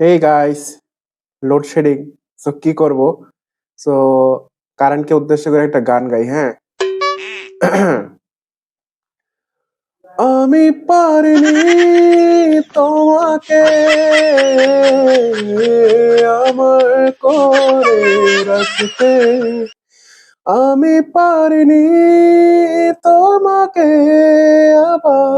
এই guys load shedding so কি করব? সো কারেন্টকে উদ্দেশ্য করে একটা গান গাই হ্যাঁ? আমি পারিনি তোমাকে, আমার করে রাখতে। আমি পারিনি তোমাকে, আবার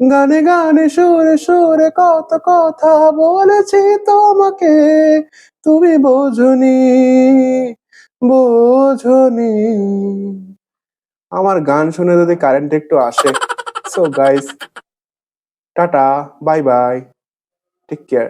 গানে গানে সুরে সুরে কত কথা বলেছি তোমাকে। তুমি বোঝনি বোঝনি। আমার গান শুনে যদি কারেন্ট একটু আসে so guys tata bye bye take care